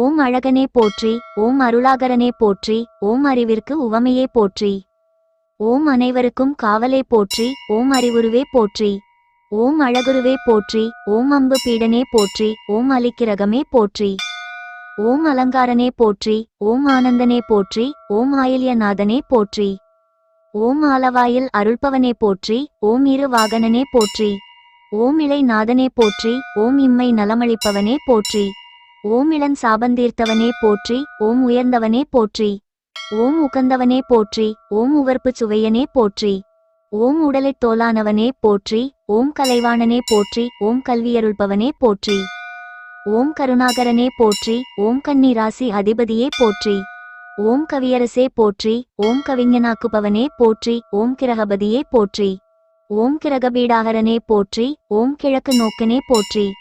ஓம் அழகனே போற்றி ஓம் அருளாகரனே போற்றி ஓம் அறிவிற்கு உவமையே போற்றி. ஓம் அனைவருக்கும் காவலே போற்றி ஓம் அறிவுருவே போற்றி. ஓம் அழகுருவே போற்றி ஓம் அம்பு பீடனே போற்றி ஓம் அலிக்கிரகமே போற்றி. ஓம் அலங்காரனே போற்றி ஓம் ஆனந்தனே போற்றி ஓம் ஆயில்யநாதனே போற்றி. ஓம் ஆலவாயில் அருள்பவனே போற்றி ஓம் இரு வாகனனே போற்றி. ஓம் இலை நாதனே போற்றி ஓம் இம்மை நலமளிப்பவனே போற்றி. ஓம் இளம் சாபந்தீர்த்தவனே போற்றி ஓம் உயர்ந்தவனே போற்றி. ஓம் உகந்தவனே போற்றி ஓம் உவர்ப்புச் சுவையனே போற்றி. ஓம் உடலைத் தோலானவனே போற்றி ஓம் கலைவாணனே போற்றி ஓம் கல்வியருள்பவனே போற்றி. ஓம் கருணாகரனே போற்றி ஓம் கன்னிராசி அதிபதியே போற்றி. ஓம் கவியரசே போற்றி ஓம் கவிஞனாக்குபவனே போற்றி ஓம் கிரகபதியே போற்றி. ஓம் கிரகபீடாகரனே போற்றி ஓம் கிழக்கு நோக்கனே போற்றி.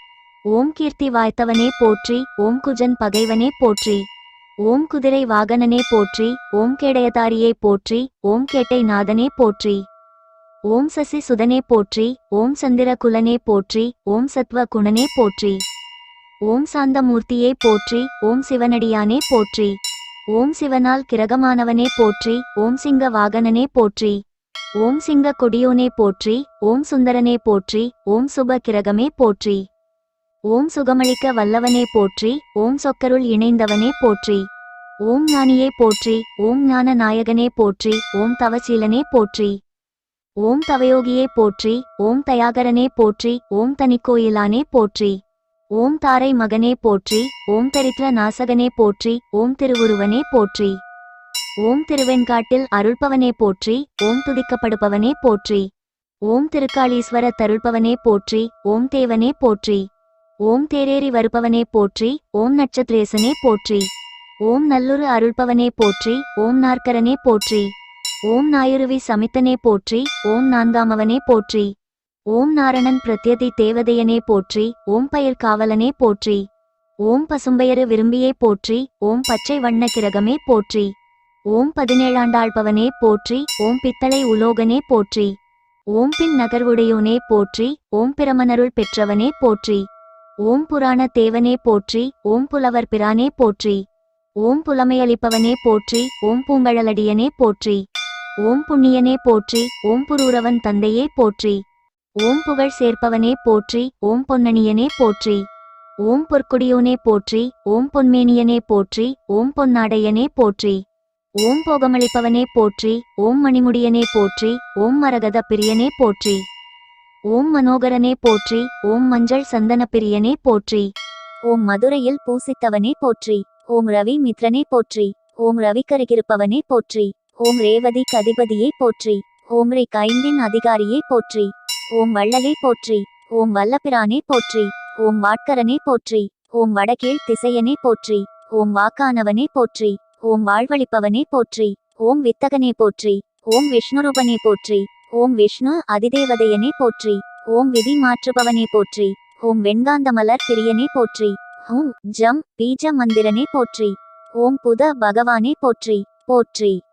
ஓம் கீர்த்தி வாய்த்தவனே போற்றி ஓம் குஜன் பகைவனே போற்றி. ஓம் குதிரை வாகனனே போற்றி ஓம் கேடயதாரியே போற்றி ஓம் கேட்டை நாதனே போற்றி. ஓம் சசி சுதனே போற்றி ஓம் சந்திர குலனே போற்றி ஓம் சத்வ குணனே போற்றி. ஓம் சாந்தமூர்த்தியே போற்றி ஓம் சிவனடியானே போற்றி. ஓம் சிவனால் கிரகமானவனே போற்றி ஓம் சிங்க வாகனனே போற்றி. ஓம் சிங்க கொடியோனே போற்றி ஓம் சுந்தரனே போற்றி ஓம் சுப கிரகமே போற்றி. ஓம் சுகமளிக்க வல்லவனே போற்றி ஓம் சொக்கருள் இணைந்தவனே போற்றி. ஓம் ஞானியே போற்றி ஓம் ஞான நாயகனே போற்றி ஓம் தவசீலனே போற்றி. ஓம் தவயோகியே போற்றி ஓம் தயாகரனே போற்றி ஓம் தனிக்கோயிலானே போற்றி. ஓம் தாரை மகனே போற்றி ஓம் தரித்திர நாசகனே போற்றி ஓம் திருவுருவனே போற்றி. ஓம் திருவெண்காட்டில் அருள்பவனே போற்றி ஓம் துதிக்கப்படுபவனே போற்றி. ஓம் திருக்காளீஸ்வர தருள்பவனே போற்றி ஓம் தேவனே போற்றி. ஓம் தேரேறி வருபவனே போற்றி ஓம் நட்சத்திரேசனே போற்றி. ஓம் நல்லுரு அருள்பவனே போற்றி ஓம் நாற்கரனே போற்றி. ஓம் நாயுருவி சமித்தனே போற்றி ஓம் நான்காமவனே போற்றி. ஓம் நாரணன் பிரத்யதி தேவதையனே போற்றி ஓம் பயிர் காவலனே போற்றி. ஓம் பசும்பயரு விரும்பியே போற்றி ஓம் பச்சை வண்ண கிரகமே போற்றி. ஓம் பதினேழாண்டாள்பவனே போற்றி ஓம் பித்தளை உலோகனே போற்றி. ஓம் பின் நகர்வுடையோனே போற்றி ஓம் பிரமனருள் பெற்றவனே போற்றி. ஓம் புராண தேவனே போற்றி ஓம் புலவர் பிரானே போற்றி. ஓம் புலமையளிப்பவனே போற்றி ஓம் பூங்கழலடியனே போற்றி. ஓம் புண்ணியனே போற்றி ஓம் புரூரவன் தந்தையே போற்றி. ஓம் புகழ் சேர்ப்பவனே போற்றி ஓம் பொன்னணியனே போற்றி. ஓம் பொற்குடியோனே போற்றி ஓம் பொன்மேனியனே போற்றி ஓம் பொன்னாடையனே போற்றி. ஓம் போகமளிப்பவனே போற்றி ஓம் மணிமுடியனே போற்றி ஓம் மரகத பிரியனே போற்றி. ஓம் மனோகரனே போற்றி ஓம் மஞ்சள் சந்தன பிரியனே போற்றி ஓம் மதுரையில் பூசித்தவனே போற்றி ஓம் ரவி மித்ரனே போற்றி ஓம் ரவிக்கருகிருப்பவனே போற்றி ஓம் ரேவதி கதிபதியே போற்றி ஓம் ரே கைந்தின் அதிகாரியே போற்றி ஓம் வள்ளலே போற்றி ஓம் வல்லபிரானே போற்றி ஓம் வாட்கரனே போற்றி ஓம் வடகீழ் திசையனே போற்றி ஓம் வாக்கானவனே போற்றி ஓம் வாழ்வழிப்பவனே போற்றி ஓம் வித்தகனே போற்றி ஓம் விஷ்ணுரூபனே போற்றி ஓம் விஷ்ணு அதிதேவதையனே போற்றி. ஓம் விதி மாற்றுபவனே போற்றி. ஓம் வெண்காந்தமலர் பிரியனே போற்றி. ஓம் ஜம் பீஜ மந்திரனே போற்றி. ஓம் புத பகவானே போற்றி. போற்றி.